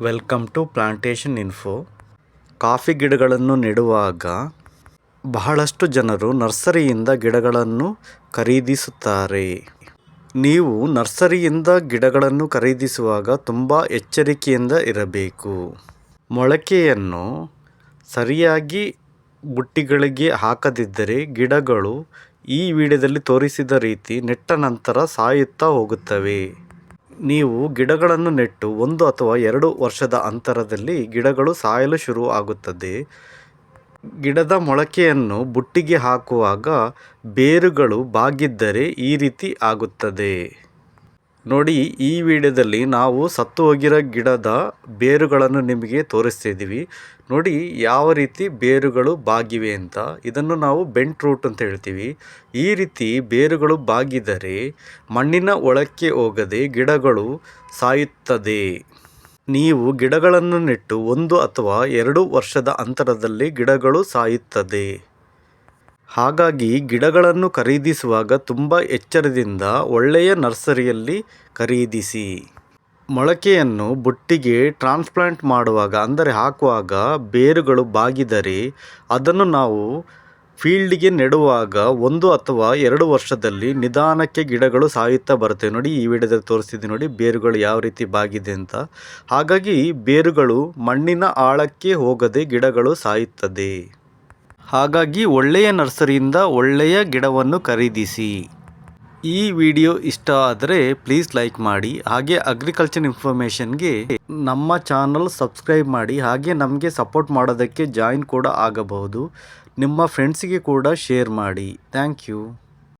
Welcome to plantation info coffee ಗಿಡಗಳನ್ನು ನೆಡುವಾಗ ಬಹಳಷ್ಟು ಜನರು ನರ್ಸರಿಯಿಂದ ಗಿಡಗಳನ್ನು ಖರೀದಿಸುತ್ತಾರೆ. ನೀವು ನರ್ಸರಿಯಿಂದ ಗಿಡಗಳನ್ನು ಖರೀದಿಸುವಾಗ ತುಂಬ ಎಚ್ಚರಿಕೆಯಿಂದ ಇರಬೇಕು. ಮೊಳಕೆಯನ್ನು ಸರಿಯಾಗಿ ಬುಟ್ಟಿಗಳಿಗೆ ಹಾಕದಿದ್ದರೆ ಗಿಡಗಳು ಈ ವಿಡಿಯೋದಲ್ಲಿ ತೋರಿಸಿದ ರೀತಿ ನೆಟ್ಟ ನಂತರ ಸಾಯುತ್ತಾ ಹೋಗುತ್ತವೆ. ನೀವು ಗಿಡಗಳನ್ನು ನೆಟ್ಟು ಒಂದು ಅಥವಾ ಎರಡು ವರ್ಷದ ಅಂತರದಲ್ಲಿ ಗಿಡಗಳು ಸಾಯಲು ಶುರು ಆಗುತ್ತದೆ ಗಿಡದ ಮೊಳಕೆಯನ್ನು ಬುಟ್ಟಿಗೆ ಹಾಕುವಾಗ ಬೇರುಗಳು ಬಾಗಿದ್ದರೆ ಈ ರೀತಿ ಆಗುತ್ತದೆ. ನೋಡಿ, ಈ ವಿಡಿಯೋದಲ್ಲಿ ನಾವು ಸತ್ತು ಹೋಗಿರೋ ಗಿಡದ ಬೇರುಗಳನ್ನು ನಿಮಗೆ ತೋರಿಸ್ತಿದ್ದೀವಿ ನೋಡಿ, ಯಾವ ರೀತಿ ಬೇರುಗಳು ಬಾಗಿವೆ ಅಂತ. ಇದನ್ನು ನಾವು ಬೆಂಟ್ ರೂಟ್ ಅಂತ ಹೇಳ್ತೀವಿ. ಈ ರೀತಿ ಬೇರುಗಳು ಬಾಗಿದರೆ ಮಣ್ಣಿನ ಒಳಕ್ಕೆ ಹೋಗದೆ ಗಿಡಗಳು ಸಾಯುತ್ತದೆ. ನೀವು ಗಿಡಗಳನ್ನು ನೆಟ್ಟು ಒಂದು ಅಥವಾ ಎರಡು ವರ್ಷದ ಅಂತರದಲ್ಲಿ ಗಿಡಗಳು ಸಾಯುತ್ತದೆ. ಹಾಗಾಗಿ ಗಿಡಗಳನ್ನು ಖರೀದಿಸುವಾಗ ತುಂಬ ಎಚ್ಚರದಿಂದ ಒಳ್ಳೆಯ ನರ್ಸರಿಯಲ್ಲಿ ಖರೀದಿಸಿ. ಮೊಳಕೆಯನ್ನು ಬುಟ್ಟಿಗೆ ಟ್ರಾನ್ಸ್ಪ್ಲಾಂಟ್ ಮಾಡುವಾಗ, ಅಂದರೆ ಹಾಕುವಾಗ ಬೇರುಗಳು ಬಾಗಿದರೆ ಅದನ್ನು ನಾವು ಫೀಲ್ಡಿಗೆ ನೆಡುವಾಗ ಒಂದು ಅಥವಾ ಎರಡು ವರ್ಷದಲ್ಲಿ ನಿಧಾನಕ್ಕೆ ಗಿಡಗಳು ಸಾಯುತ್ತಾ ಬರುತ್ತೆ. ನೋಡಿ, ಈ ವಿಡಿಯೋದಲ್ಲಿ ತೋರಿಸ್ತಿದ್ದೆ ನೋಡಿ ಬೇರುಗಳು ಯಾವ ರೀತಿ ಬಾಗಿದೆ ಅಂತ. ಹಾಗಾಗಿ ಬೇರುಗಳು ಮಣ್ಣಿನ ಆಳಕ್ಕೆ ಹೋಗದೆ ಗಿಡಗಳು ಸಾಯುತ್ತದೆ. ಹಾಗಾಗಿ ಒಳ್ಳೆಯ ನರ್ಸರಿಯಿಂದ ಒಳ್ಳೆಯ ಗಿಡವನ್ನು ಖರೀದಿಸಿ. ಈ ವಿಡಿಯೋ ಇಷ್ಟ ಆದರೆ ಪ್ಲೀಸ್ ಲೈಕ್ ಮಾಡಿ, ಹಾಗೆ ಅಗ್ರಿಕಲ್ಚರ್ ಇನ್ಫಾರ್ಮೇಷನ್ಗೆ ನಮ್ಮ ಚಾನಲ್ ಸಬ್ಸ್ಕ್ರೈಬ್ ಮಾಡಿ, ಹಾಗೆ ನಮಗೆ ಸಪೋರ್ಟ್ ಮಾಡೋದಕ್ಕೆ ಜಾಯಿನ್ ಕೂಡ ಆಗಬಹುದು. ನಿಮ್ಮ ಫ್ರೆಂಡ್ಸಿಗೆ ಕೂಡ ಶೇರ್ ಮಾಡಿ. Thank you.